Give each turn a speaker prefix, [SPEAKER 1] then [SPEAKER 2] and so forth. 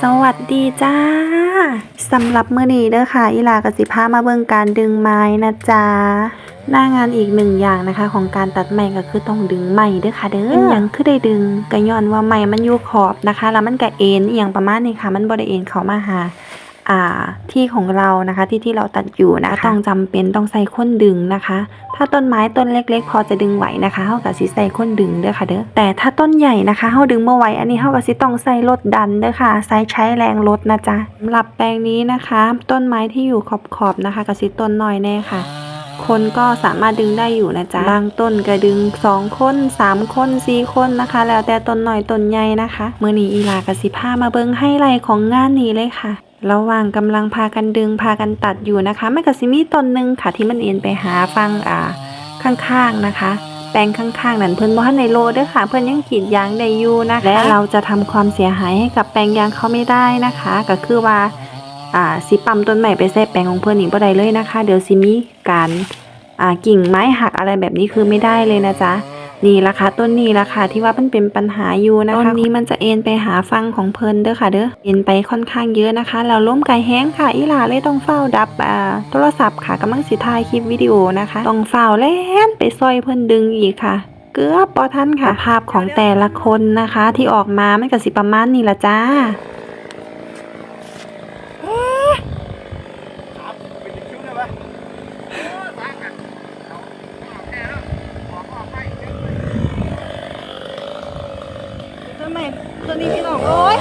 [SPEAKER 1] สวัสดีจ้าสำหรับมื้อนี้เด้อค่ะ อีหลากสิพามาเบิ่งการดึงไม้นะจ๊ะหน้างานอีกหนึ่งอย่างนะคะ ของการตัดไม้ก็คือต้องดึงไม้เด้อค่ะเด้อเป็นหยังคือได้ดึงก็ย้อนว่าไม้มันอยู่ขอบนะคะ แล้วมันก็เอ็นอหย่างประมาณนี้ค่ะ มันบ่ได้เอ็นเข้ามาหาอ่า ที่ของเรานะคะที่ที่เราตัดอยู่นะคะต้องจำเป็นต้องใส่ค้นดึงนะคะ ถ้าต้นไม้ต้นเล็ก ๆ พอจะดึงไหวนะคะเฮากับสิใส่ค้นดึงเด้อค่ะเด้อแต่ถ้าต้นใหญ่นะคะเฮาดึงบ่ไหวอันนี้เฮากับสิต้องใส่รถดันเด้อค่ะใส่ใช้แรงรถนะจ๊ะสำหรับแปลงนี้นะคะ ต้นไม้ที่อยู่ขอบๆนะคะกับสิต้นน้อยแน่ค่ะคนก็สามารถดึงได้อยู่นะจ๊ะบางต้นก็ดึง 2 คน 3 คน 4 คนนะคะ แล้วแต่ต้นหน่อยต้นใหญ่นะคะมื้อนี้อีหลากสิพามาเบิ่งไฮไลท์ของงานนี้เลยค่ะ ระหว่างกำลังพากันดึงพากันตัดอยู่นะคะไม่ก็สิมีต้นหนึ่งค่ะที่มันเอ็นไปหาฟังอ่าข้างๆนะคะ แปลงข้างๆ นั่นเพิ่อนบ่ทันในโลเด้อค่ะ เพิ่อนยังกรีดยางได้อยู่นะคะ และเราจะทำความเสียหายให้กับแปลงยางเขาไม่ได้นะคะ ก็คือว่าอ่าสิปั๊มต้นใหม่ไปใส่แปลงของเพิ่อนอีกบ่ได้เลยนะคะ เดี๋ยวสิมีการอ่ากิ่งไม้หักอะไรแบบนี้คือไม่ได้เลยนะจ๊ะ นี่ละค่ะต้นนี้ละค่ะที่ว่ามันเป็นปัญหาอยู่นะคะต้นนี้มันจะเอ็นไปหาฟังของเพลินเด้อค่ะเด้อเอ็นไปค่อนข้างเยอะนะคะแล้วล้มไก่แห้งค่ะ อีหลาเลยต้องเฝ้าดับอ่าโทรศัพท์ค่ะกำลังสิถ่ายคลิปวิดีโอนะคะ ต้องเฝ้าแล่นไปซอยเพิ่นดึงอีกค่ะเกือบปอทันค่ะภาพของแต่ละคนนะคะ ที่ออกมามันก็สิประมาณนี้ละจ้า
[SPEAKER 2] ทำไม
[SPEAKER 1] ตัวนี้พี่น้องโอ๊ย